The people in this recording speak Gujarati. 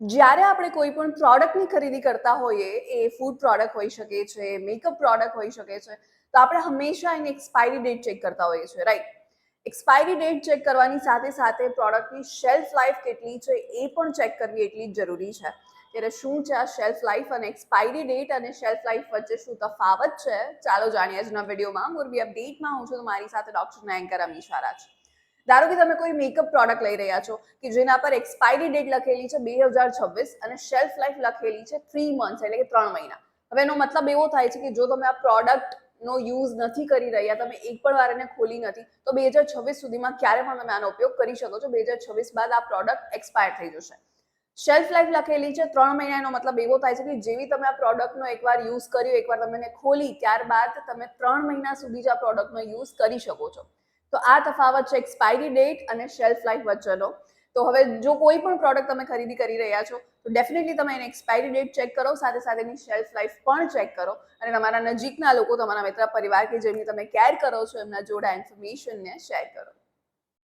જ્યારે આપણે કોઈ પણ પ્રોડક્ટની ખરીદી કરતા હોઈએ, એ ફૂડ પ્રોડક્ટ હોઈ શકે છે મેકઅપ પ્રોડક્ટ હોઈ શકે છે, તો આપણે હંમેશા એની એક્સપાયરી ડેટ ચેક કરતા હોઈએ છીએ રાઈટ એક્સપાયરી ડેટ ચેક કરવાની સાથે સાથે પ્રોડક્ટની શેલ્ફ લાઈફ કેટલી છે, એ પણ ચેક કરવી એટલી જ જરૂરી છે. ત્યારે શું છે આ શેલ્ફ લાઈફ અને એક્સપાયરી ડેટ અને શેલ્ફ લાઈફ વચ્ચે શું તફાવત છે, ચાલો જાણીએ આજના વિડીયોમાં. મોરબી અપડેટમાં હું છું મારી સાથે ડોક્ટર એન્કર અમીશા રાજ ધારો કે તમે કોઈ મેકઅપ પ્રોડક્ટ લઈ રહ્યા છો કે જેના પર એક્સપાયરી ડેટ લખેલી છે બે હજાર છવ્વીસ અને શેલ્ફ લાઈફ લખેલી છે થ્રી મંથ્સ એટલે કે ત્રણ મહિના. હવે એનો મતલબ એવો થાય છે કે જો તમે આ પ્રોડક્ટ નો યુઝ નથી કરી રહ્યા, તમે એક પણ વાર એને ખોલી નથી, તો બે હજાર છવ્વીસ સુધીમાં ક્યારે પણ તમે આનો ઉપયોગ કરી શકો છો. બે હજાર છવ્વીસ બાદ આ પ્રોડક્ટ એક્સપાયર થઈ જશે. શેલ્ફ લાઈફ લખેલી છે ત્રણ મહિનાનો મતલબ એવો થાય છે કે જેવી તમે આ પ્રોડક્ટનો એકવાર યુઝ કર્યો, એકવાર તમે એને ખોલી, ત્યારબાદ તમે ત્રણ મહિના સુધી જ આ પ્રોડક્ટનો યુઝ કરી શકો છો. તો આ તફાવત છે એક્સપાયરી ડેટ અને શેલ્ફ લાઈફ વચ્ચેનો. તો હવે જો કોઈ પણ પ્રોડક્ટ તમે ખરીદી કરી રહ્યા છો, તો ડેફિનેટલી તમે એની એક્સપાયરી ડેટ ચેક કરો, સાથે સાથે એની શેલ્ફ લાઈફ પણ ચેક કરો. અને તમારા નજીકના લોકો, તમારા મિત્ર પરિવાર કે જેમની તમે કેર કરો છો, એમના જોડા ઇન્ફોર્મેશનને શેર કરો.